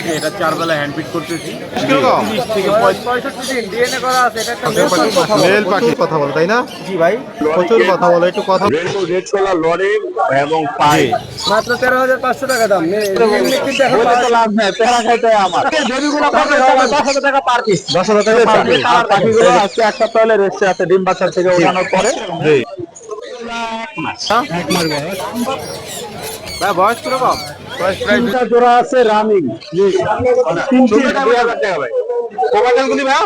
থেকে এটা চার বেলা হ্যান্ড ফিট করতেছি। কীরকম? তিরিশ থেকে পঁয়ষট্টি দিন ডিএনএ করা আছে এটা একটা মেল পাখি কথা বলে তাই না? জি ভাই। প্রচুর কথা বলে একটু কথা রেড লরি এবং পাই মাত্র তেরো হাজার পাঁচশো টাকা দাম। কিন্তু এখন বলে তো লাভ নাই প্যারা খাইতে আমার। জমিগুলো কত হবে? দশ হাজার টাকা পার পিস দশ হাজার টাকা পার পিস আর পাখিগুলো আজকে এক সপ্তাহ হলে রেস্টে আছে ডিম বাচ্চা থেকে ওঠানোর পরে। ভাই বয়স কীরকম? তিনটা জোড়া আছে রানিং তিনটি ভাই।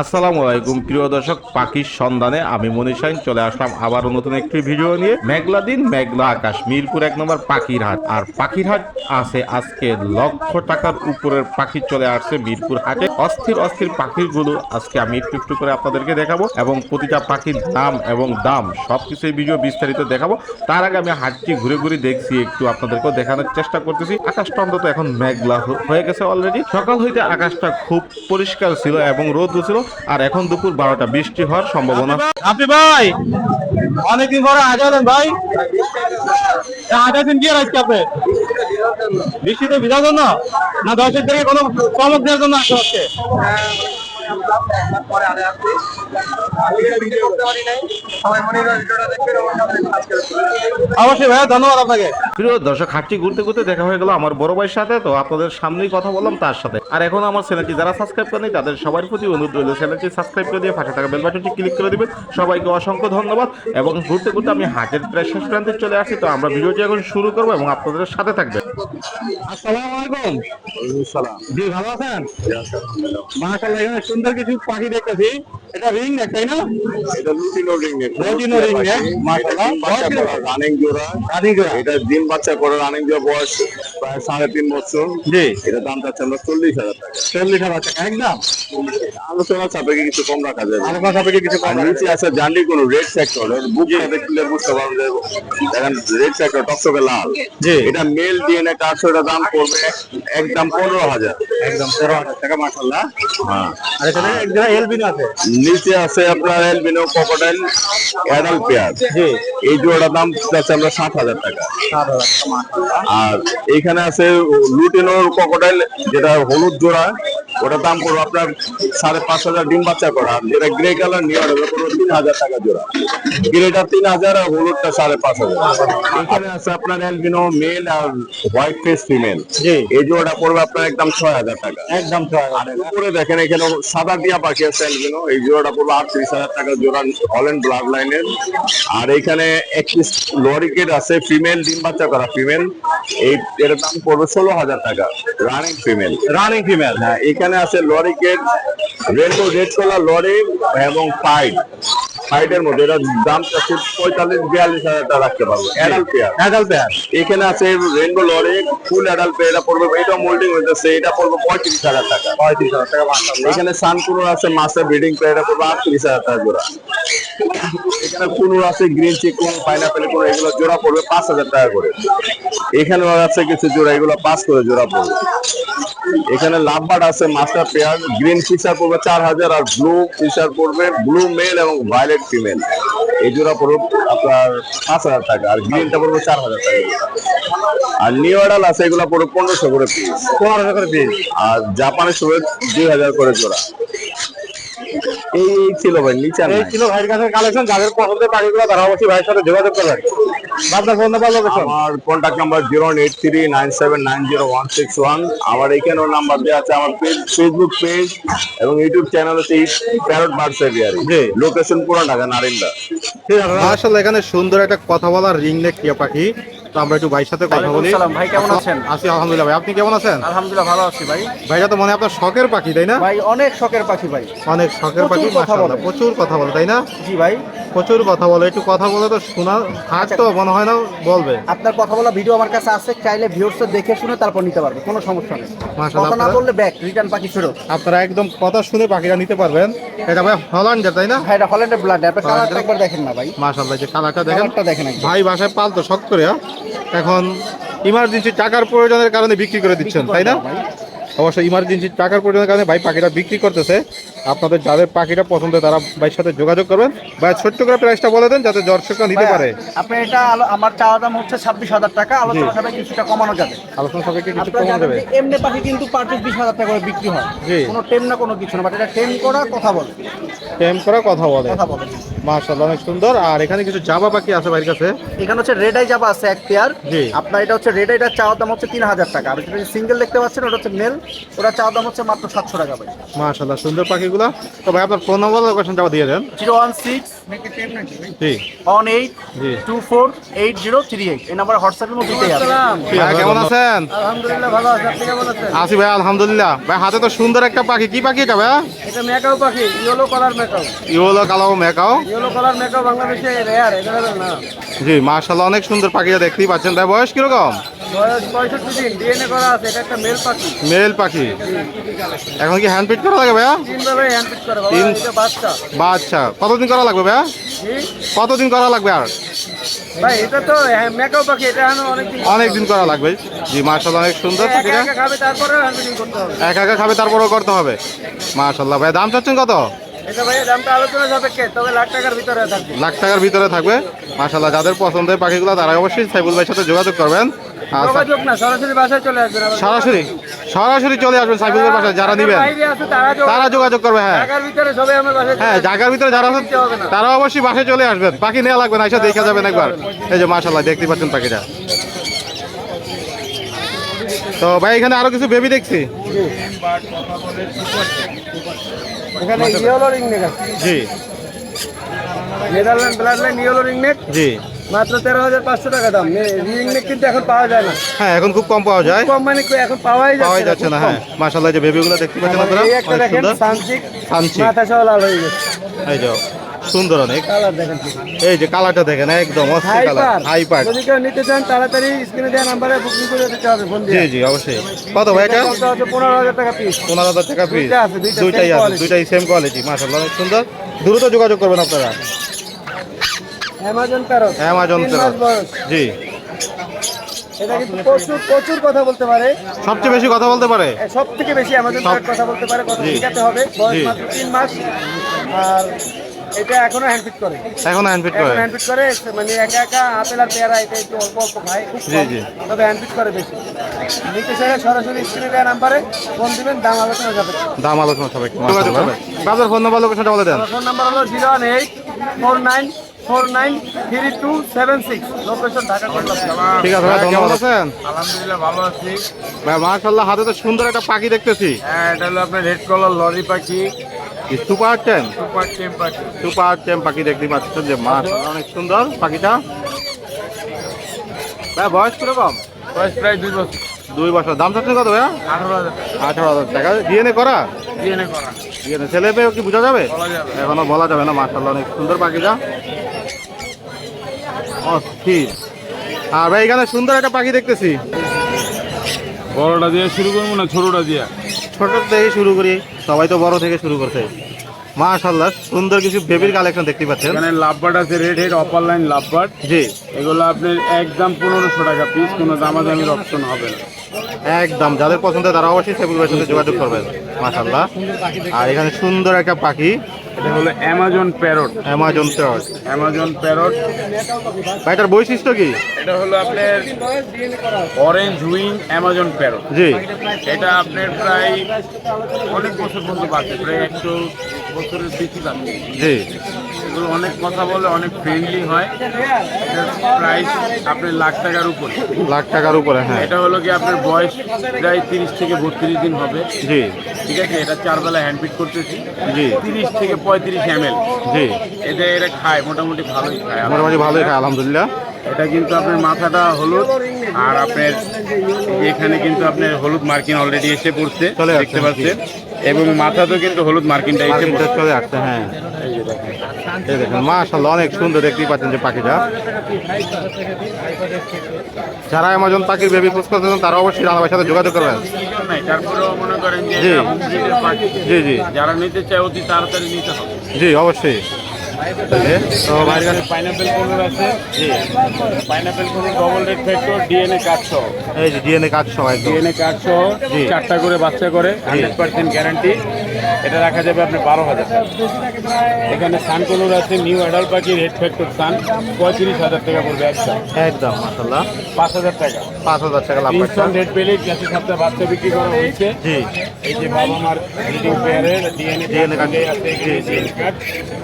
আসসালামু আলাইকুম, প্রিয় দর্শক, পাখির সন্ধানে আমি মনীষাইন চলে আসলাম আবারও নতুন একটি ভিডিও নিয়ে। মেঘলা দিন, মেঘলা আকাশ, মিরপুর এক নম্বর পাখির হাট আর পাখির হাট আছে আজকে লক্ষ টাকার উপরের পাখি চলে আসছে মিরপুর হাটে। অস্থির অস্থির পাখিগুলো আজকে আমি একটু একটু করে আপনাদেরকে দেখাবো এবং প্রতিটা পাখির দাম এবং দাম সবকিছু এই ভিডিও বিস্তারিত দেখাবো। তার আগে আমি হাটটি ঘুরে ঘুরে দেখছি, একটু আপনাদেরকেও দেখানোর চেষ্টা করতেছি। আকাশটা অন্তত এখন মেঘলা হয়ে গেছে অলরেডি সকাল হইতে আকাশটা খুব পরিষ্কার ছিল এবং রোদ ছিল। আর এখন দুপুর বারোটা বৃষ্টি হওয়ার সম্ভাবনা। আপনি ভাই, অনেকদিন পরে আগে হলেন ভাই। আগে দিন কি আজকে আপনি? বৃষ্টিতে ভিজার জন্য? না দশের থেকে কোনো চমক দেওয়ার জন্য আসতে হচ্ছে অবশ্যই ভাইয়া, ধন্যবাদ আপনাকে। প্রিয় দর্শক হাটটি ঘুরতে ঘুরতে দেখা হয়ে গেল আমার বড় ভাইয়ের সাথে। তো আপনাদের সামনেই কথা বললাম তার সাথে। আর এখন আমার চ্যানেলটি যারা সাবস্ক্রাইব করেনি তাদের সবার প্রতি অনুরোধ রইল চ্যানেলটি সাবস্ক্রাইব করে দিয়ে পাশে থাকা বেল বাটনটি ক্লিক করে দিবেন। সবাইকে অসংখ্য ধন্যবাদ এবং ঘুরতে ঘুরতে আমি হাটের প্রায় শেষ প্রান্তে চলে আসছি। তো আমরা ভিডিওটি এখন শুরু করব এবং আপনাদের সাথে থাকবেন আসসালামু আলাইকুম। জি ভালো আছেন? মাশাআল্লাহ এখানে সুন্দর কিছু পাখি দেখতেছি। এটা রিং নেক তাই না? এটা lutino ring neck lutino ring neck, মাশাআল্লাহ। রানিং জোড়া। রানিং জোড়া। এটা ডিম বাচ্চা করে রানিং জোড়া বয়স প্রায় সাড়ে তিন বছর। জি। এটা দাম চাচ্ছে আমরা চল্লিশ হাজার টাকা। চল্লিশ হাজার টাকা একদম? আলোচনা সাপেক্ষে কিছু কম রাখা যাবে। আলোচনা সাপেক্ষে কিছু কম নিচে আছে জানি কোন রেড সেক্টর বুকটা দেখলে বুঝতে পারবেন যে দেখেন রেড সেক্টর টকটকে লাল। জি। এটা মেল ডিএনএ কার্ড এটা দাম পড়বে একদম পনেরো হাজার। একদম তেরো হাজার টাকা মাশাআল্লাহ। হ্যাঁ। আর এখানে এলবিনো আছে। নিচে আছে আপনার এলবিনো ক্রোকোডাইল অ্যাডাল পেয়ার এই জোড়াটার দাম যাচ্ছে আমরা সাত হাজার টাকা। সাত হাজার টাকা মাশাআল্লাহ। আর এইখানে আছে লুটিনোর ক্রোকোডাইল যেটা হলুদ জোড়া। ওটার দাম পড়বে আপনার সাড়ে পাঁচ হাজার ডিম বাচ্চা করা। যেটা গ্রে কালার নিয়ে ওটা তিন হাজার টাকা জোড়া। গ্রেটা তিন হাজার আর হলুদটা সাড়ে পাঁচ হাজার। এখানে আছে আপনার অ্যালবিনো মেল আর হোয়াইট ফেস ফিমেল এই জোড়াটা পড়বে আপনার একদম ছয় হাজার টাকা। একদম আর উপরে দেখেন এখানে সাদা টিয়া পাখি আছে অ্যালবিনো এই জোড়াটা পড়বে আটত্রিশ হাজার টাকা জোড়া হল্যান্ড ব্লাড লাইনের আর এখানে একটি লরিকেট আছে ফিমেল ডিম বাচ্চা করা ফিমেল এই এর দাম পড়বে ষোলো হাজার টাকা রানিং ফিমেল রানিং ফিমেল হ্যাঁ এখানে আছে lorikeet rainbow red colour lory এবং পাইড পাইডের মধ্যে এটার দাম আছে পঁয়তাল্লিশ বিয়াল্লিশ হাজার টাকা রাখতে পারব। অ্যাডাল্ট পেয়ার অ্যাডাল্ট পেয়ার এখানে আছে rainbow lory full adult pair এটা পড়বে এটা মোল্ডিং হইতেছে এটা পড়বে পঁয়ত্রিশ হাজার টাকা। পঁয়ত্রিশ হাজার টাকা এখানে সানকুনুর আছে মাছের ব্রিডিং পেয়ার এটা পড়বে আটত্রিশ হাজার টাকা জোড়া। এখানে কুনুর আছে গ্রিন চিকুন পাইনাপেল কুনুর এগুলো জোড়া পড়বে পাঁচ হাজার টাকা করে। এখানে আছে কিছু জোড়া এগুলো পাঁচ করে জোড়া পড়বে। এখানে লাভবার্ড আছে মাস্টার পেয়ার গ্রিন ফিশার পড়বে চার হাজার আর ব্লু ফিশার পড়বে ব্লু মেল এবং ভায়োলেট ফিমেল। এই জোড়া পড়বে আপনার পাঁচ হাজার টাকা আর গ্রিনটা পড়বে চার হাজার টাকা। আর নিউ অর্ডার আছে এগুলো পড়বে পনেরোশো করে পিস পনেরোশো করে পিস আর জাপানের সঙ্গে দুই হাজার করে জোড়া। এই এই ছিল ভাই নিচে এই ছিল ভাইয়ের কাছে কালেকশন যাদের পছন্দের পাখিগুলো তারা অবশ্যই ভাইয়ের সাথে যোগাযোগ করবেন আপনার ফোন নাম্বার লোকেশন আমার contact number zero eight three nine seven nine zero one six one আমার এখানেও নাম্বার দেওয়া আছে আমার পেজ ফেসবুক পেজ এবং ইউটিউব চ্যানেল হচ্ছে প্যারট এভিয়ারি লোকেশন পুরো ঢাকা নারিন্দা। আছে। মাশাআল্লাহ এখানে সুন্দর একটা কথা বলার রিং নেক টিয়া পাখি। তো আমরা একটু ভাইয়ের সাথে কথা বলি। ভাই কেমন আছেন? আছি আলহামদুলিল্লাহ ভাই। আপনি কেমন আছেন? আলহামদুলিল্লাহ ভালো আছি ভাই। ভাইটা তো মনে হয় আপনার শখের পাখি তাই না? ভাই অনেক শখের পাখি ভাই। অনেক শখের পাখি কথা বলে। প্রচুর কথা বলে তাই না? জি ভাই। প্রচুর কথা বলে একটু কথা বলে তো শোনা হাট তো মনে হয় না বলবে। আপনার কথা বলা ভিডিও আমার কাছে আছে চাইলে ভিউয়ার্সে দেখে শুনে তারপর নিতে পারবে কোনো সমস্যা নেই। মাশাআল্লাহ, কথা না বললে ব্যাক রিটার্ন পাখি ফেরত আপনারা একদম কথা শুনে পাখিটা নিতে পারবেন। এটা ভাই হল্যান্ডের তাই না? ভাই এটা হল্যান্ডের ব্লাড আপনি কালারটা একবার দেখেন না ভাই। মাশাআল্লাহ যে কালারটা দেখেন। কালারটা দেখেন। ভাই বাসায় পালতো শখ করে হ্যাঁ? এখন ইমার্জেন্সি টাকার প্রয়োজনের কারণে বিক্রি করে দিচ্ছেন তাই না? অবশ্যই ইমার্জেন্সি টাকার প্রয়োজনের কারণে ভাই পাখিটা বিক্রি করতেছে। আপনাদের যাদের পাখিটা পছন্দ তারা ভাইয়ের সাথে যোগাযোগ করবেন। ভাই ছোট্ট করে প্রাইসটা বলে দেন যাতে দর্শকরা নিতে পারে। আপনি এটা আমার চাওয়া দাম হচ্ছে ছাব্বিশ হাজার টাকা আলোচনা সবাই কিছুটা কমানো যাবে। আলোচনা সবাইকে কিছু আপনারা কমে জানেন দেবে এমনি পাখি কিন্তু পার পিস বিশ হাজার টাকা করে বিক্রি হয়। কোনো টেম না কোনো কিছু না বাট এটা টেম করা কথা বলে। টেম করা কথা বলে। কথা বলে। মাশাআল্লাহ অনেক সুন্দর। আর এখানে কিছু জাবা পাখি আছে ভাইয়ের কাছে। এখানে হচ্ছে রেড আই জাবা আছে এক পেয়ার জি। আপনার এটা হচ্ছে রেড আইটার চাওয়ার দাম হচ্ছে তিন হাজার টাকা। আর যেটা সিঙ্গেল দেখতে পাচ্ছেন ওটা হচ্ছে মেল ওটা চাওয়ার দাম হচ্ছে মাত্র সাতশো টাকা ভাই। মাশাআল্লাহ সুন্দর পাখিগুলো। তো ভাই আপনার ফোন নম্বর লোকেশন যাওয়া দিয়ে দেন। জিরো ওয়ান সিক্স জি। One eight two four eight zero three eight এই নাম্বার হোয়াটসঅ্যাপের মধ্যে দিতেই কেমন আছেন? আলহামদুলিল্লাহ ভালো আছে। আপনি কেমন আছেন? আছি ভাই আলহামদুলিল্লাহ। ভাই হাতে তো সুন্দর একটা পাখি। কি পাখি এটা ভাই? এটা মেকাও পাখি ইয়েলো কালার মেকাও ইওলো কালো মেকাও ইয়েলো কালার মেকাও বাংলাদেশে রেয়ার এভেলেবেল না। জি মাশাআল্লাহ অনেক সুন্দর পাখিটা দেখতেই পাচ্ছেন। ভাই বয়স কীরকম? মেল পাখি। এখন কি হ্যান্ড পিট করা লাগে ভাইয়া? বাচ্চা। আচ্ছা কতদিন করা লাগবে ভাইয়া? কতদিন করা লাগবে আর? ভাই এটা তো মেকাও পাখি এটা এখন অনেক দিন করা লাগবে। জি মাশাআল্লাহ অনেক সুন্দর একা একা খাবে তারপরেও করতে হবে। মাশাআল্লাহ ভাই দাম চাচ্ছেন কত? এটা ভাই দামটা আলোচনা সাপেক্ষে তবে লাখ টাকার ভিতরে থাকবে। লাখ টাকার ভিতরে থাকবে। মাশাআল্লাহ যাদের পছন্দের পাখিগুলো তারা অবশ্যই সাইবুল ভাইয়ের সাথে যোগাযোগ করবেন। যোগাযোগ না সরাসরি বাসায় চলে আসবেন সরাসরি সরাসরি চলে আসবেন সাইবুল ভাইয়ের বাসায় যারা নিবেন। তারা যোগাযোগ- করবে হ্যাঁ। ঢাকার ভিতরে সবাই আমার বাসায় হ্যাঁ জায়গার ভিতরে যারা আছেন। তারা অবশ্যই বাসায় চলে আসবেন। পাখি নেওয়া লাগবে না এসে দেখে যাবেন একবার। এই যে মাশাল্লাহ দেখতে পাচ্ছেন পাখিটা। তো ভাই এখানে আরও কিছু বেবি দেখছি? এখানে ইয়েলো রিং নেক আছে। জি। Netherland blood line yellow ring neck জি। মাত্র তেরো হাজার পাঁচশো টাকা দাম। রিং নেক কিন্তু এখন পাওয়া যায় না। হ্যাঁ এখন খুব কম পাওয়া যায়। কম মানে এখন পাওয়াই যাচ্ছে পাওয়াই যাচ্ছে না হ্যাঁ। মাশাল্লাহ যে বেবিগুলো দেখতে পাচ্ছেন আপনারা একটা দেখেন সুন্দর। সানচিক সানচিক। মাথা সহ লাল হয়ে গেছে। এই যে সুন্দর অনেক। এই যে কালারটা দেখেন একদম অস্থির কালার হাইপার হাইপার যদি কেউ নিতে চান তাড়াতাড়ি স্ক্রিনে দেওয়া নাম্বারে বুকিং করে দিতে হবে ফোন জি দিয়ে। জি অবশ্যই। কত ভাই এটা? টাকা পিস পনেরো হাজার টাকা পিস দুইটাই আছে দুইটাই সেম কোয়ালিটি অনেক সুন্দর। দ্রুত যোগাযোগ করবেন আপনারা। অ্যামাজন প্যারট অ্যামাজন তিন জি। এটা কিন্তু প্রচুর প্রচুর কথা বলতে পারে? সবচেয়ে বেশি কথা বলতে পারে? সব থেকে বেশি কথা বলতে পারে কথা শিখাতে হবে। বয়স মাত্র তিন মাস। আর এটা এখনও হ্যান্ডফিট করে। এখন হ্যান্ডফিট করে? হ্যান্ডফিট করে মানে একা একা আপেল আর পেয়ারা এটা একটু অল্প অল্প খায় জি, জি। তবে হ্যান্ডফিট করে বেশি। নিতে চাইলে সরাসরি স্ক্রিনে দেওয়া নাম্বারে ফোন দিবেন দাম আলোচনা যাবে দাম আলোচনা করবেন। আপনার ফোন নাম্বার লোকেশনটা বলে দেন। ফোন নাম্বার হলো zero one eight four nine four nine three two seven six location Dhaka Kolkata. ঠিক আছে ভাই ধন্যবাদ। আছেন? আলহামদুলিল্লাহ ভালো আছি। ভাই মাশাল্লাহ হাতে তো সুন্দর একটা পাখি দেখতেছি। হ্যাঁ এটা হলো আপনার রেড কলার লরি পাখি। সুপার টেন সুপার টেম পাখি। সুপার টেম পাখি দেখতে পাচ্ছেন যে মাশাল্লাহ অনেক সুন্দর পাখিটা। ভাই বয়স কীরকম? বয়স প্রায় দুই বছর। দুই বছর। দাম চাচ্ছেন কত ভাইয়া? আঠারো হাজার আঠারো হাজার টাকা। ডিএনএ করা? ডিএনএ করা। ডিএনএ ছেলে মেয়ে কি বোঝা যাবে? বলা এখনও বলা যাবে না মাশাল্লাহ অনেক সুন্দর পাখিটা। অস্থির। আর ভাই এখানে সুন্দর একটা পাখি দেখতেছি। বড়টা দিয়ে শুরু করব না ছোটটা দিয়ে? ছোট থেকে শুরু করি। সবাই তো বড় থেকে শুরু করছে। মাশাল্লাহ সুন্দর কিছু বেবির কালেকশন দেখতে পাচ্ছেন। এখানে লাভবার্ড আছে red head opaline lovebird. জি। এগুলো আপনার একদম পনেরোশো টাকা পিস কোনো দামাদামির অপশন হবে না। একদম যাদের পছন্দ তারা অবশ্যই সেগুলোর সাথে যোগাযোগ করবেন। মাশাল্লাহ আর এখানে সুন্দর একটা পাখি। এটা হলো Amazon parrot Amazon parrot Amazon parrot ভাইটার বৈশিষ্ট্য কি? এটা হলো আপনার অরেঞ্জ উইং অ্যামাজন প্যারট জি। এটা আপনার প্রায় অনেক বছর পর্যন্ত বাঁচে প্রায় একশো বছরের বেশি বাঁচে জি। এগুলো অনেক কথা বলে অনেক ফ্রেন্ডলি হয়। প্রাইস আপনার লাখ টাকার উপরে। লাখ টাকার উপরে হ্যাঁ। এটা হলো কি আপনার বয়স প্রায় তিরিশ থেকে বত্রিশ দিন হবে। জি। ঠিক আছে? এটা চার বেলা হ্যান্ডপিক করতেছি। জি। তিরিশ থেকে পঁয়ত্রিশ এম এল জি। এটা এটা খায় মোটামুটি ভালোই খায়। মোটামুটি ভালোই খায় আলহামদুলিল্লাহ। এটা কিন্তু আপনার মাথাটা হলুদ আর আপনার এখানে কিন্তু আপনার হলুদ মার্কিন অলরেডি এসে পড়ছে দেখতে পাচ্ছেন। এবং মাথা তো কিন্তু হলুদ মার্কেটে পড়ছে চলে আসছে হ্যাঁ। এই যে দেখেন। মাশাল্লাহ অনেক সুন্দর দেখতেই পাচ্ছেন যে পাখিটা। যারা আমাজন পাখির বেবি খোঁজ করতেছেন তারা অবশ্যই আমার সাথে যোগাযোগ করবেন। জি। জি জি। যারা নিতে চায় অতি তাড়াতাড়ি নিতে হবে। জি অবশ্যই। তো ভাইয়ের কাছে পাইনাপেল কোনোর আছে জি pineapple conure double red factor DNA card সহ। এই যে ডিএনএ সহ ডিএনএ কার্ড সহ। চারটা করে বাচ্চা করে হান্ড্রেড পার্সেন্ট গ্যারান্টি এটা রাখা যাবে আপনার বারো হাজার টাকা। এখানে সান কোনোর আছে নিউ অ্যাডাল পাখির হেড ফ্যাক্টর সান পঁয়ত্রিশ হাজার টাকা পড়বে একটা। একদম মাশাল্লাহ পাঁচ হাজার টাকা। পাঁচ হাজার টাকা লাভ পাচ্ছেন রেড পেলে গ্যাসের সাথে বাচ্চা বিক্রি করা হয়েছে। জি। এই যে বাবা মার ব্রিডিং পেয়ারের ডিএনএ DNA card। আছে DNA card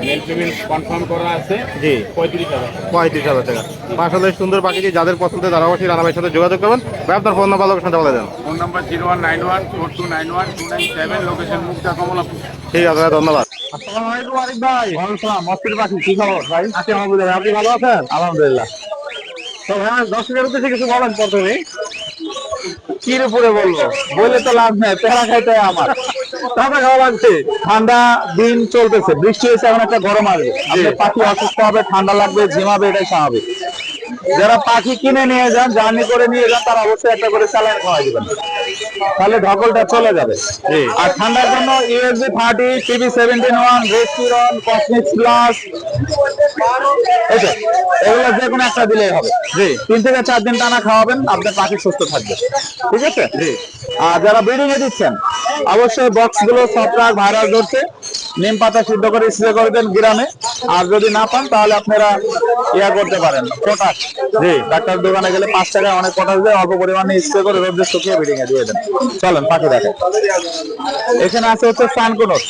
male female confirm করা আছে। জি। পঁয়ত্রিশ হাজার পঁয়ত্রিশ হাজার টাকা। মাশাল্লাহ এই সুন্দর পাখিটি যাদের পছন্দ তারা অবশ্যই রানা ভাইয়ের সাথে যোগাযোগ করবেন। ভাই আপনার ফোন নাম্বার লোকেশনটা বলে দেন। Phone number zero one nine one four two nine one two nine seven location Mukta ঠিক আছে ভাই ধন্যবাদ। আলহামদুলিল্লাহ। তো হ্যাঁ দর্শকের উদ্দেশ্যে কিছু বলেন প্রথমে। কির উপরে বলব? বলে তো লাভ নেই পেড়া খাইতে আমার। খাওয়া লাগছে। ঠান্ডা দিন চলতেছে বৃষ্টি হয়েছে এখন একটা গরম আসবে। পাখি অসুস্থ হবে ঠান্ডা লাগবে ঝিমাবে এটাই স্বাভাবিক। যারা পাখি কিনে নিয়ে যান জার্নি করে নিয়ে যান তারা অবশ্যই একটা করে স্যালাইন খাওয়া দিবেন। তাহলে ঢকলটা চলে যাবে। আর ঠান্ডার জন্য USB thirty TV seventeen one রেস্টুরন কসমিক্স plus এগুলো যে কোনো একটা দিলেই হবে। জি। তিন থেকে চার দিন টানা খাওয়াবেন আপনার পাখি সুস্থ থাকবে। ঠিক আছে? জি। আর যারা ব্রিডিং এ দিচ্ছেন অবশ্যই বক্সগুলো ছত্রাক ভাইরাস ধরছে। নিম পাতা সিদ্ধ করে স্প্রে করে দেন গ্রামে। আর যদি না পান তাহলে আপনারা ইয়া করতে পারেন পটাশ। জি। ডাক্তার দোকানে গেলে পাঁচ টাকায় অনেক পটাশ দেয় অল্প পরিমাণে স্প্রে করে রোদে শুকিয়ে ব্রিডিং এ দিয়ে দেন। চলেন পাখি দেখেন। এখানে আছে হচ্ছে সানকুনোর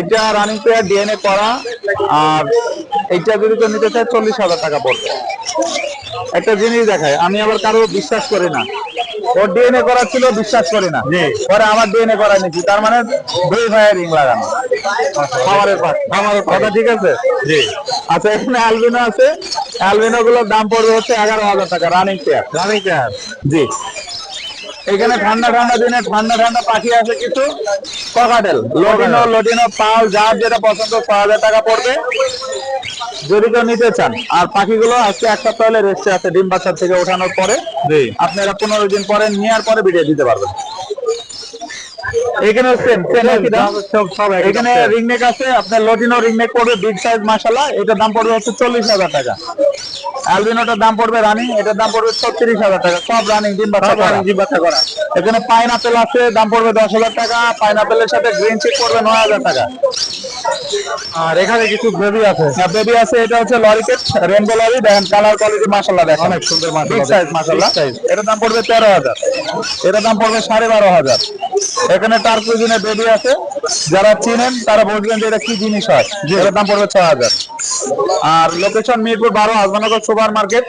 এটা রানিং পেয়ার ডিএনএ করা আর এইটা যদি কেউ নিতে চায় চল্লিশ হাজার টাকা পড়বে। একটা জিনিস দেখায় আমি আবার কারও বিশ্বাস করি না। ওর ডিএনএ করা ছিল বিশ্বাস করি না। পরে আমার ডিএনএ করা নিচ্ছি তার মানে দুই ভাইয়ের রিং লাগানো। খাবারের পাট। খাবারের কথা ঠিক আছে? জি। আচ্ছা এখানে অ্যালবিনো আছে। অ্যালবিনো গুলোর দাম পড়বে হচ্ছে এগারো হাজার টাকা রানিং চেয়ার রানিং চেয়ার জি। এখানে ঠান্ডা ঠান্ডা দিনে ঠান্ডা ঠান্ডা পাখি আছে কিছু ককাটেল লটিনো লটিনো পাল যার যেটা পছন্দ ছ হাজার টাকা পড়বে। যদি কেউ নিতে চান আর পাখিগুলো আজকে এক সপ্তাহ হলে রেস্টে আছে ডিম বাচ্চা থেকে ওঠানোর পরে আপনারা পনেরো দিন পরে নেওয়ার পরে ভিডিও দিতে পারবেন। এখানে সেম সেম একই দাম। এখানে রিংনেক আছে আপনার লটিনো রিংনেক পড়বে বিগ সাইজ মাসালা এটার দাম পড়বে হচ্ছে চল্লিশ হাজার টাকা। অ্যালবিনোটার দাম পড়বে রানিং এটার দাম পড়বে ছত্রিশ হাজার টাকা। সব রানিং ডিম বাচ্চা করা। ডিম বাচ্চা করা। এখানে পাইনাপেল আছে দাম পড়বে দশ হাজার টাকা। পাইনাপেলের সাথে গ্রিন চিক পড়বে নয় হাজার টাকা। আর এখানে কিছু বেবি আছে। বেবি আছে এটা হচ্ছে লরিকেট রেনবো লরি দেখেন কালার কোয়ালিটি মাশাআল্লাহ দেখেন। অনেক সুন্দর মাশাআল্লাহ সাইজ এটার দাম পড়বে তেরো হাজার। এটার দাম পড়বে সাড়ে বারো হাজার। এখানে টার্কুজিনের বেবি আছে। যারা চিনেন তারা বুঝবেন যে এটা কি জিনিস হয়। এটার দাম পড়বে ছয় হাজার। আর লোকেশন মিরপুর বারো Azmanagar super market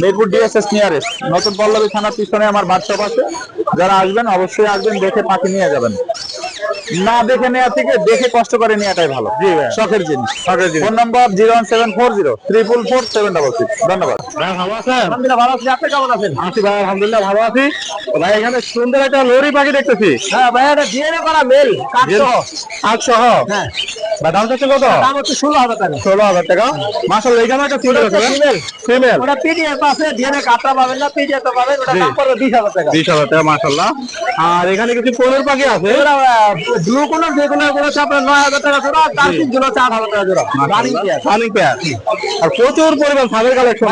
Mirpur DSS nearest নতুন পল্লবী থানার পিছনে আমার বাচ্চা আছে। যারা আসবেন অবশ্যই আসবেন দেখে পাখি নিয়ে যাবেন। না দেখে নেওয়া থেকে দেখে কষ্ট করে নেওয়াটাই ভালো। শখের জিনিস। শখের জিনিস। Phone number zero one seven four zero triple four seven double six. ধন্যবাদ। ভালো আছেন? ভালো আছি। আপনি কেমন আছেন? আছি ভাই আলহামদুলিল্লাহ ভালো আছি। ভাই এখানে সুন্দর একটা লরি পাখি দেখতেছি। হ্যাঁ ভাই এটা ডিএনএ করা মেল কাঠ সহ। হ্যাঁ। ভাই দাম চাচ্ছে কত? দাম হচ্ছে ষোলো হাজার টাকা। ষোলো হাজার টাকা। মাসাল্লাহ এখানে একটা ফিমেল আছে ফিমেল ফিমেল ওটা পিডিএফ আছে ডিএনএ কাঠটা পাবেন না পিডিএফ পাবেন ওটা দাম পড়বে বিশ হাজার টাকা। বিশ হাজার টাকা মাসাল্লাহ আর এখানে কিছু কোলের পাখি আছে? ব্লু কোলার যে কোলারগুলো আপনার নয় হাজার টাকা জোড়া তার তিন জোড়া চার হাজার টাকা জোড়া। রানিং পেয়ার রানিং পেয়ার আর প্রচুর পরিমাণ সাদের কালেকশন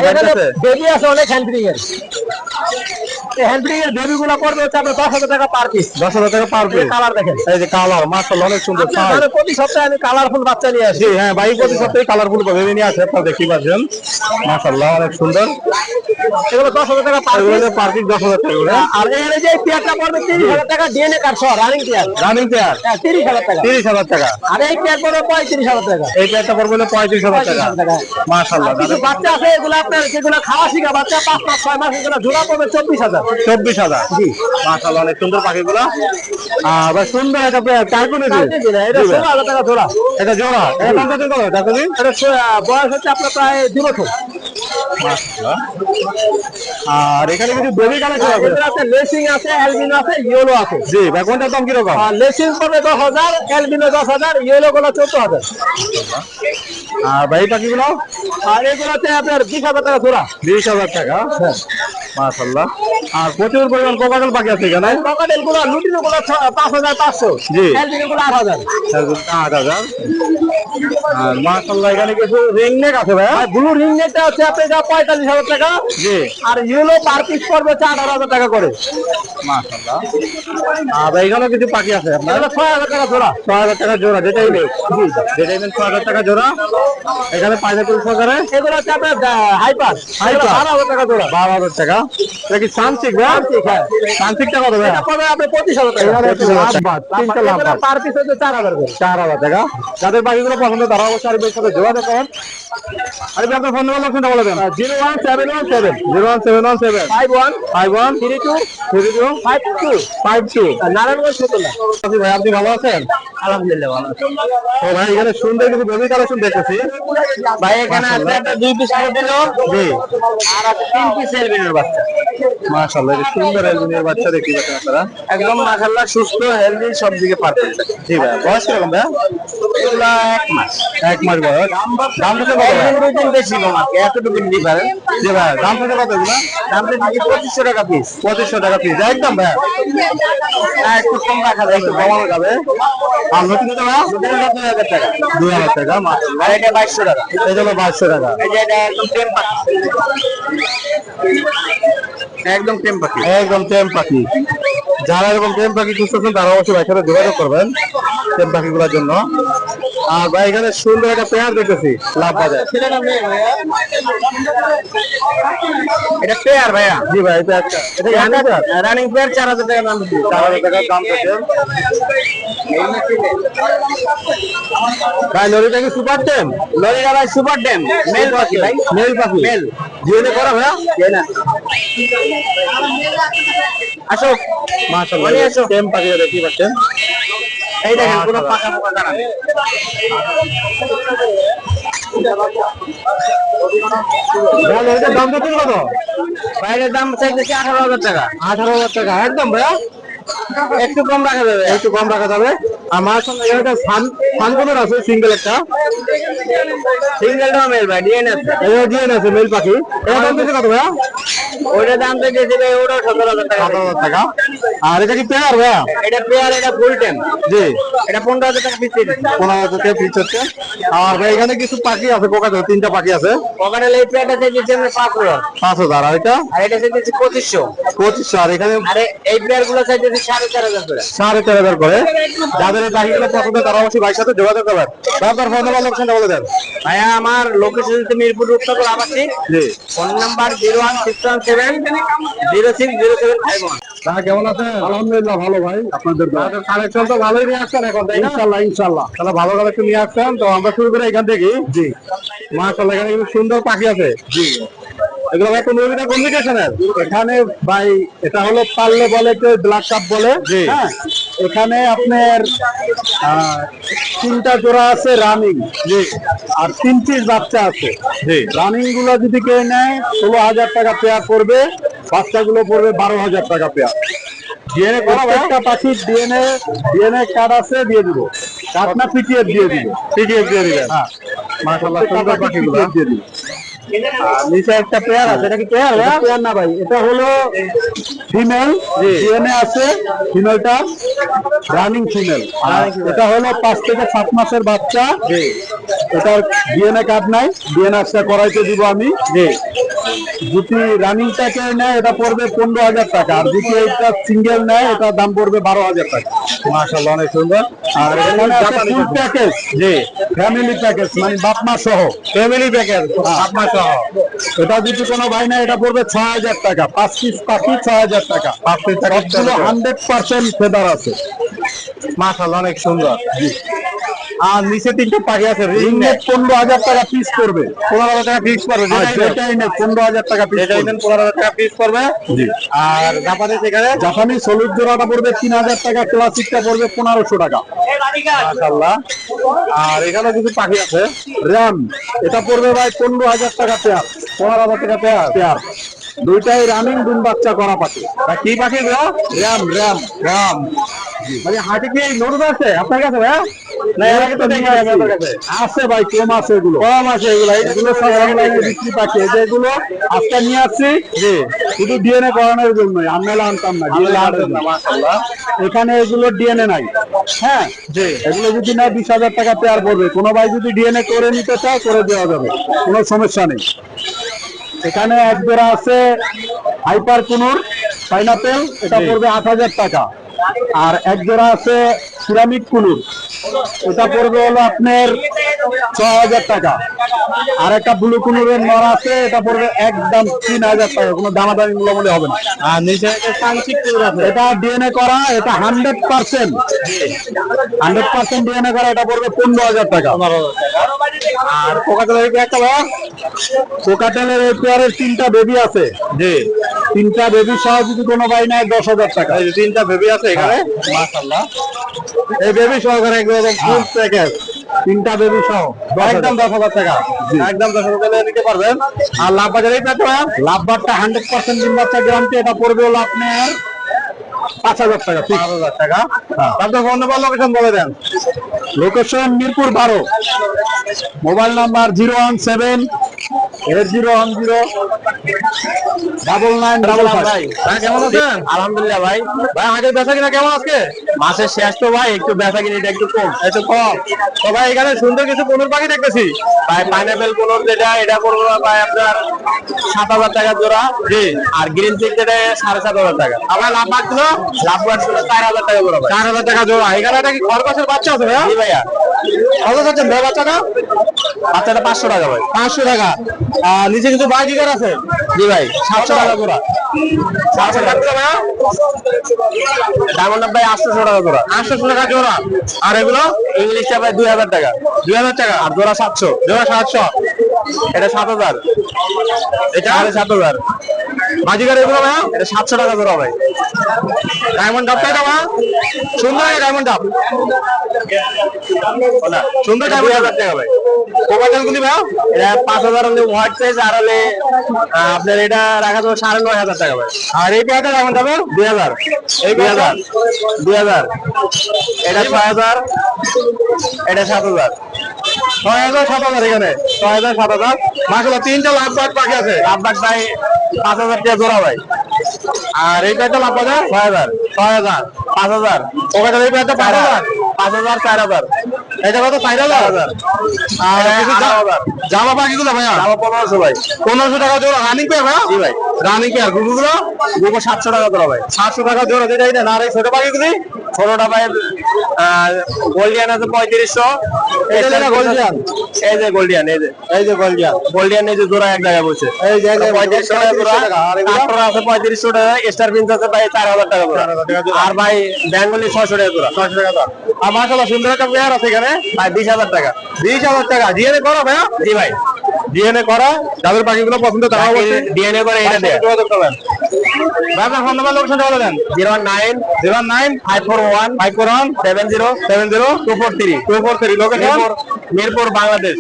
বেবি আছে অনেক হ্যান্ড্রিং এর। হ্যান্ড্রিং বেবি গুলো পড়বে হচ্ছে আপনার দশ হাজার টাকা পার পিস দশ হাজার টাকা পার পিস কালার দেখেন। এই যে কালার মাসাল্লাহ অনেক সুন্দর প্রতি সপ্তাহে আমি কালারফুল বাচ্চা নিয়ে আসি। হ্যাঁ বাইক প্রতি সপ্তাহে কালারফুল ভেবে নিয়ে আছে আপনারা দেখতে পাচ্ছেন। অনেক সুন্দর। এগুলো দশ হাজার টাকা পার পিস দশ হাজার টাকা আর এখানে যে পেয়ারটা পড়বে তিরিশ হাজার টাকা ডিএনএ কার্ড সহ রানিং পেয়ার রানিং পেয়ার হাজার। তিরিশ হাজার টাকা। আর এই পেয়ার পড়বে পঁয়ত্রিশ হাজার টাকা। এই পেয়ারটা পড়বে হলো পঁয়ত্রিশ হাজার টাকা হাজার টাকা। মাসাল্লাহ আর কিছু বাচ্চা আছে এগুলো আপনার যেগুলো খাওয়া শিখা বাচ্চা পাঁচ মাস ছয় মাস এগুলো জোড়া পড়বে চব্বিশ হাজার। চব্বিশ হাজার। জি। মাসাল্লাহ অনেক সুন্দর পাখিগুলো। আবার সুন্দর একটা পেয়ার কার কোন জি না, এটা ষোলো হাজার টাকা জোড়া। এটা জোড়া। এটা দাম কত করে দেখো এটা বয়স হচ্ছে আপনার প্রায় দু বছর। আর এখানে কিছু বেবি কালেকশন আছে? লেসিং আছে অ্যালবিনো আছে ইয়েলো আছে। জি ভাই দাম কীরকম? লেসিং পড়বে দশ হাজার এলবিনো দশ হাজার ইয়েলো গোলা চোদ্দ হাজার। আর ভাই পাখিগুলো? আর এগুলোতে আপনার বিশ হাজার টাকা জোড়া। বিশ হাজার টাকা? মাশাল্লাহ আর প্রচুর পরিমাণ কোকাটেল পাখি আছে এখানে? ককাটেলগুলো লুটিনো গুলো পাঁচ হাজার পাঁচশো। জি। গুলো আট হাজার। আট হাজার। আর মাশাল্লাহ এখানে কিছু রিং নেক আছে ভাই ব্লু রিং হচ্ছে আপনার যা পঁয়তাল্লিশ হাজার টাকা। জি। আর ইয়েলো পার পিস পড়বে হচ্ছে আঠারো হাজার টাকা করে। মাশাল্লাহ আর এখানেও কিছু পাখি আছে আপনার? ছয় হাজার টাকা জোড়া। ছয় হাজার টাকা জোড়া যেটাই নেই। যেটাই নেন ছয় হাজার টাকা জোড়া। এখানে পাইনাপেল সহকারে এগুলো হচ্ছে আপনার হাইপার Hyper? বারো হাজার টাকা জোড়া। বারো হাজার টাকা। এটা কি সানসিক ভাই সানসিকটা কত ভাই? এটা পড়বে আপনার পঁচিশ হাজার টাকা। পার পিস হচ্ছে চার হাজার চার হাজার টাকা। যাদের বাকিগুলো পছন্দ তারা অবশ্যই আরিফের সাথে যোগাযোগ করেন। আরিফ আপনার ফোন নাম্বার লোকেশনটা বলে দেন। Zero one seven one seven. Zero one seven one seven. Five one five one three two three two five two five two. Narayanganj Satla ভাই আপনি ভালো আছেন? আলহামদুলিল্লাহ ভালো তো ভাই এখানে সুন্দর কিছু বেবি কালেকশন দেখতেছি। ভাই এখানে আছে একটা দুই পিস দিল। জি। আর আছে তিন পিস এলবিনোর বাচ্চা। মাশাআল্লাহ সুন্দর এলবিনের বাচ্চা দেখতে পাচ্ছেন আপনারা। একদম মাশাআল্লাহ সুস্থ হেলদি সব দিকে পারফেক্ট জি ভাই বয়স কীরকম ভাই? এক মাস। এক মাস বয়স। দাম কত ভাই? বেশি কম আছে এতটুকু পারেন জি ভাই দাম কত কত এগুলো? দাম তো পঁচিশশো টাকা পিস পঁচিশশো টাকা পিস একদম ভাই। একটু কম রাখা যায়। একটু কমানো যাবে। আর নতুন দুই হাজার টাকা। দুই হাজার টাকা মাশাআল্লাহ। এটা বাইশশো টাকা। এই জন্য বাইশশো টাকা। এই যে এটা একদম টেম পাখি। একদম টেম পাখি। একদম টেম পাখি। যারা এরকম টেম পাখি খুঁজতেছেন তারা অবশ্যই ভাই সাথে যোগাযোগ করবেন টেম পাখিগুলোর জন্য। আর ভাই এখানে সুন্দর একটা পেয়ার দেখতেছি লাভ বাজার। এটা পেয়ার ভাইয়া? জি ভাই এটা রানিং পেয়ার? চার হাজার টাকা দাম চার হাজার টাকার দাম থেকে ভাই লরিটা কি সুপার টেম? লরিটা ভাই সুপার ড্যাম মেল পাখি ভাই। মেল পাখি। মেল। জিওনে করা ভাইয়া? না আসো। মাশাআল্লাহ আসো। টেম পাখি দেখতে পাচ্ছেন। এই দেখেন কোনো পাকা পোকা দাঁড়া নেই ভাই দাম কত? কত বাইরের দাম চাইতেছি আঠারো হাজার টাকা। আঠারো হাজার টাকা একদম ভাইয়া একটু কম রাখা যাবে। একটু কম রাখা যাবে। আর মার সঙ্গে একটা সান সানকোনের আছে? সিঙ্গেল একটা? সিঙ্গেলটা মেল ভাই ডিএনএ এটা ডিএন আছে মেল পাখি। এটা দাম কত ভাইয়া? ওইটা দাম চাইতেছি ভাই ওটাও সতেরো হাজার টাকা। সাত হাজার টাকা। আর এটা কি পেয়ার ভাইয়া? এটা পেয়ার এটা ফুল টেম জি। এটা পনেরো হাজার টাকা পিস পনেরো হাজার টাকা পিস হচ্ছে। আর ভাই এখানে কিছু পাখি আছে পোকা তিনটা পাখি আছে। পকেটের এই পেয়ারটা চাইতেছি আমরা পাঁচ হাজার। পাঁচ হাজার আর এটা? আর এটা চাইতেছি পঁচিশশো। পঁচিশশো আর এখানে আরে এই প্লেয়ারগুলো চাইতেছি সাড়ে চার হাজার করে। সাড়ে চার হাজার করে। যাদের এই পাখিগুলো পছন্দ তারা অবশ্যই ভাইয়ের সাথে যোগাযোগ করবেন। আপনার ফোন নাম্বার লোকেশনটা বলে দেন। ভাইয়া আমার লোকেশন মিরপুর আবাসিক। জি। Phone number zero one six one seven zero six zero seven five one. হ্যাঁ কেমন আছেন? আলহামদুলিল্লাহ ভালো ভাই। আপনাদের কালেকশন তো ভালোই নিয়ে আসছেন এখন ইনশাল্লাহ ইনশাল্লাহ। তাহলে ভালো কালেকশন নিয়ে আসছেন তো আমরা শুরু করে এখান থেকে। জি। মাশাআল্লাহ এখানে কিন্তু সুন্দর পাখি আছে। জি। এগুলো ভাই কোন রবিটা কমিউনিকেশনের। এখানে ভাই এটা হলো পাল্লে বলে কেউ ব্ল্যাক কাপ বলে। হ্যাঁ? এখানে আপনার তিনটা জোড়া আছে রানিং জি। আর তিন পিস বাচ্চা আছে। জি। রানিংগুলো যদি কেউ নেয় ষোলো হাজার টাকা পেয়ার করবে। বাচ্চাগুলো পড়বে বারো হাজার টাকা পেয়ার ডিএনএ প্রত্যেকটা পাখির ডিএনএ ডিএনএ কার্ড আছে দিয়ে দিব। কার্ড না পিটিএফ দিয়ে দিব। পিটিএফ দিয়ে দিবেন। হ্যাঁ। মাশাআল্লাহ সুন্দর পাখিগুলো দিয়ে দিব। নিচে একটা পেয়ার আছে এটা কি পেয়ার পেয়ার না ভাই। এটা হলো ফিমেল ডিএনএ আছে? ফিমেলটা রানিং ফিমেল এটা হলো পাঁচ থেকে সাত মাসের বাচ্চা। এটার ডিএনএ কার্ড নাই। ডিএনএ আসটা করাইতে দিব আমি। যদি রানিংটাকে নেয় এটা পড়বে পনেরো হাজার টাকা। আর যদি এটা সিঙ্গেল নেয় এটা দাম পড়বে বারো হাজার টাকা। মাশাআল্লাহ অনেক সুন্দর। আর এখানে আছে ফুল প্যাকেজ জি। ফ্যামিলি প্যাকেজ মানে বাপ মা সহ। ফ্যামিলি প্যাকেজ বাপ মা সহ। এটা যদি কোনো ভাই না এটা পড়বে ছয় হাজার টাকা। পাঁচ পিস পাখি ছয় হাজার টাকা পাঁচ পিস টাকা হান্ড্রেড পার্সেন্ট ফেদার আছে। মাশাআল্লাহ অনেক সুন্দর। আর নিচে তিনটে পাখি আছে রিং নেট। পনেরো হাজার টাকা পিস করবে। পনেরো হাজার টাকা পিস করবে যেটাই পনেরো হাজার টাকা পিস যেটাই নেন পনেরো হাজার টাকা পিস করবে। আর জাপানি সেখানে জাপানি সলুদ জোড়াটা পড়বে তিন হাজার টাকা ক্লাসিকটা পড়বে পনেরোশো টাকা। আর এখানে কিছু পাখি আছে। র্যাম এটা পড়বে ভাই পনেরো হাজার টাকা পেয়ার পনেরো হাজার টাকা পেয়ার পেয়ার দুইটাই রানিং দুন বাচ্চা করা পাখি। কি পাখি র্যাম র্যাম র্যাম। মানে হাটে কি নতুন আছে? আপনার কাছে ভাইয়া। আছে ভাই কম আছে এগুলো। কম আছে এগুলো এগুলো সব বিক্রি পাচ্ছে যেগুলো আজকে নিয়ে আসছি জি। শুধু ডিএনএ করানোর জন্য আনমেলা আনতাম না ডিএনএ এখানে এগুলো ডিএনএ নাই। হ্যাঁ? জি। এগুলো যদি না বিশ হাজার টাকা পেয়ার পড়বে কোনো ভাই যদি ডিএনএ করে নিতে চায় করে দেওয়া যাবে। কোনো সমস্যা নেই। এখানে এক জোড়া আছে হাইপার কুনুর পাইনাপেল এটা পড়বে আট হাজার টাকা। আর এক জোড়া আছে সিরামিক কুনুর। এটা পড়বে হলো আপনার ছ হাজার টাকা। আর একটা ব্লু কুনুরের নর আছে এটা পড়বে একদম তিন হাজার টাকা। কোনো দামাদামি মূল্য হবে না। আর নিচে এটা ডিএনএ করা এটা hundred percent hundred percent DNA করা এটা পড়বে পনেরো হাজার টাকা। আর কোকাটেলের একটা? কোকাটেলের এই পেয়ারের তিনটা বেবি আছে। জি। তিনটা বেবি সহ যদি কোনো ভাই নেয় দশ হাজার টাকা। তিনটা বেবি আছে এখানে। মাশাআল্লাহ। এই বেবি সহকারে একদম ফুল প্যাকেজ তিনটা বেবি সহ একদম দশ হাজার টাকা। একদম দশ হাজার টাকা নিতে পারবেন। আর লাভ বাজারেই পেতে লাভ বারটা হান্ড্রেড পার্সেন্ট ডিম বাচ্চা গ্রামটি এটা পড়বে হলো আপনার পাঁচ হাজার টাকা পাঁচ হাজার টাকা। আপনার ফোন নাম্বার লোকেশন বলে দেন। লোকেশন মিরপুর বারো। Mobile number zero one seven eight zero one zero double nine double five ভাই। কেমন আছেন? আলহামদুলিল্লাহ ভাই। ভাই আমাদের বেচা কিনা কেমন আজকে? মাসের শেষ তো ভাই একটু বেচা কিনিটা একটু কম। একটু কম। তো ভাই এখানে সুন্দর কিছু পনেরো পাখি দেখতেছি। ভাই পাইনাপেল পনেরো যেটা এটা করব ভাই আপনার সাত হাজার টাকা জোড়া। জি। আর গ্রিন চিক যেটা সাড়ে সাত হাজার টাকা। আমার লাভ বাড়ছিল লাভ বাড়ছিল চার হাজার টাকা জোড়া চার হাজার টাকা জোড়া। এখানে এটা কি খরগোশের বাচ্চা আছে ভাইয়া? জি ভাইয়া। কত চাচ্ছেন ভাই বাচ্চাটা? বাচ্চাটা পাঁচশো টাকা ভাই। পাঁচশো টাকা। নিচে কিন্তু বাজিকার আছে। জি ভাই, সাতশো টাকা জোড়া। সাতশো ভাই জোড়া। আর এগুলো ইংলিশটা দুই হাজার টাকা। দুই হাজার টাকা। আর সাতশো। সাতশো। এটা সাত হাজার। এটা সাত হাজার। বাজিকার এগুলো ভাইয়া এটা সাতশো টাকা জোড়া ভাই। ডায়মন্ড ডাবটা এটা ভাইয়া সুন্দর ডায়মন্ড ডাব সুন্দর ডায়মন্ড হাজার টাকা ভাই। কোকাটেল গুলি ভাইয়া এটা পাঁচ হাজার হলে হোয়াইট সাইজ আর হলে আপনার এটা রাখা যাবে সাড়ে নয় হাজার টাকা ভাই। আর এই পেয়ারটা কেমন যাবে দুই হাজার। এই দুই হাজার। দুই হাজার। এটা ছয় হাজার। এটা সাত হাজার। ছয় হাজার সাত হাজার এখানে। ছয় হাজার সাত হাজার। মাসাল্লাহ তিনটা লাভ বাট বাকি আছে। লাভ বাট ভাই পাঁচ হাজার টাকা জোড়া ভাই। আর এই প্যাডটা লাভ বাজার ছয় হাজার। ছয় হাজার পাঁচ হাজার। ওখানে এই প্যাডটা পাঁচ হাজার। পাঁচ হাজার চার হাজার। এটা কত? চার হাজার? আর জামা ভাইয়া? জামা পনেরোশো ভাই। পনেরোশো টাকা জোড়া রানিং পেয়ার ভাইয়া? জি ভাই। রানিং পেয়ার গুগু সাতশো টাকা জোড়া ভাই। সাতশো টাকা জোড়া যেটাই না আর এই ছোট পাখি গোল্ডিয়ান আছে পঁয়ত্রিশশো। গোল্ডিয়ান। এই যে গোল্ডিয়ান এই যে। এই যে গোল্ডিয়ান। গোল্ডিয়ান এই যে জোড়া এক জায়গায় বসে। এই যে পঁয়ত্রিশশো টাকা জোড়া। তারপর আছে পঁয়ত্রিশশো টাকা স্টার আছে চার হাজার টাকা আর ভাই বেঙ্গলি ছশো টাকা জোড়া। ছয়শো টাকা আর সুন্দর একটা পেয়ার আছে এখানে। আর বিশ হাজার টাকা। বিশ হাজার টাকা। ডিএনএ করা ভাই জি ভাই। ডিএনএ করা? যাদের পাখিগুলো পছন্দ তারা অবশ্যই ডিএনএ করে এটা দেয়। যোগাযোগ করবেন। ভাই আপনার ফোন নাম্বার লোকেশনটা বলে দেন। Zero nine zero nine five four one five four one seven zero seven zero two four three two four three location Mirpur Bangladesh.